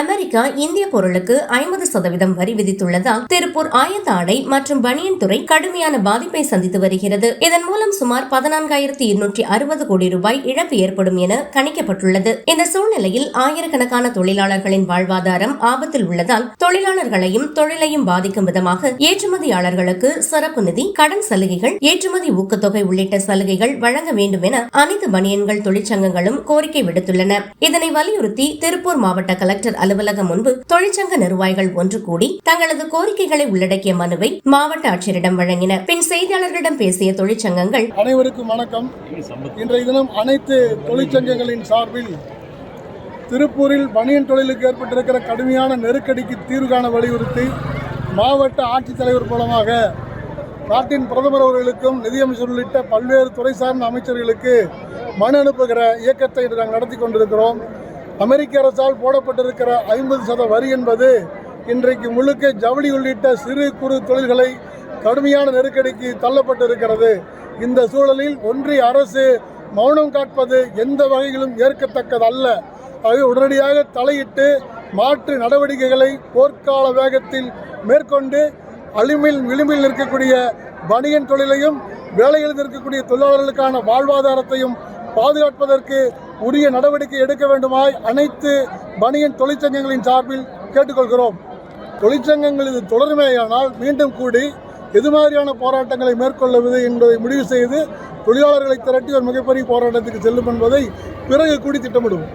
America இந்திய பொருளுக்கு ஐம்பது சதவீதம் வரி விதித்துள்ளதால் திருப்பூர் ஆயத்த ஆடை மற்றும் பனியன் துறை கடுமையான பாதிப்பை சந்தித்து வருகிறது. இதன் மூலம் சுமார் பதினான்காயிரத்தி இருநூற்றி அறுபது கோடி ரூபாய் இழப்பு ஏற்படும் என கணிக்கப்பட்டுள்ளது. இந்த சூழ்நிலையில் ஆயிரக்கணக்கான தொழிலாளர்களின் வாழ்வாதாரம் ஆபத்தில் உள்ளதால் தொழிலாளர்களையும் தொழிலையும் பாதிக்கும் விதமாக ஏற்றுமதியாளர்களுக்கு சிறப்பு நிதி கடன் சலுகைகள் ஏற்றுமதி ஊக்கத்தொகை உள்ளிட்ட சலுகைகள் வழங்க வேண்டும் என அனைத்து பனியன்கள் தொழிற்சங்கங்களும் கோரிக்கை விடுத்துள்ளன. இதனை வலியுறுத்தி திருப்பூர் மாவட்ட கலெக்டர் அலுவலகம் முன்பு தொழிற்சங்க நிர்வாகிகள் ஒன்று கூடி தங்களது கோரிக்கைகளை உள்ளடக்கிய மனுவை மாவட்ட ஆட்சியரிடம் வழங்கினர் பின் செய்தியாளர்களிடம் பேசிய தொழிற்சங்கங்கள் அனைவருக்கும் வணக்கம். இன்றைய தினம் அனைத்து தொழிற்சங்கங்களின் சார்பில் திருப்பூரில் பனியன் தொழிலுக்கு ஏற்பட்டிருக்கிற கடுமையான நெருக்கடிக்கு தீர்வு காண வலியுறுத்தி மாவட்ட ஆட்சித்தலைவர் மூலமாக நாட்டின் பிரதமர் அவர்களுக்கும் நிதியமைச்சர் உள்ளிட்ட பல்வேறு துறை சார்ந்த அமைச்சர்களுக்கு மனு அனுப்புகிற இயக்கத்தை இன்று நாங்கள் நடத்தி கொண்டிருக்கிறோம். அமெரிக்க அரசால் போடப்பட்டிருக்கிற ஐம்பது சத வரி என்பது இன்றைக்கு முழுக்க ஜவுளி உள்ளிட்ட சிறு குறு தொழில்களை கடுமையான நெருக்கடிக்கு தள்ளப்பட்டிருக்கிறது. இந்த சூழலில் ஒன்றிய அரசு மௌனம் காட்பது எந்த வகையிலும் ஏற்கத்தக்கதல்ல. அது உடனடியாக தலையிட்டு மாற்று நடவடிக்கைகளை போர்க்கால வேகத்தில் மேற்கொண்டு அழிமில் விளிம்பில் நிற்கக்கூடிய பனியன் தொழிலையும் வேலையில் இருக்கக்கூடிய தொழிலாளர்களுக்கான வாழ்வாதாரத்தையும் பாதுகாப்பதற்கு உரிய நடவடிக்கை எடுக்க வேண்டுமாய் அனைத்து பனியன் தொழிற்சங்கங்களின் சார்பில் கேட்டுக்கொள்கிறோம். தொழிற்சங்கங்கள் இது தொடருமேயானால் மீண்டும் கூடி எது மாதிரியான போராட்டங்களை மேற்கொள்வது என்பதை முடிவு செய்து தொழிலாளர்களை திரட்டி ஒரு மிகப்பெரிய போராட்டத்துக்கு செல்லும் என்பதை பிறகு கூடி திட்டமிடுவோம்.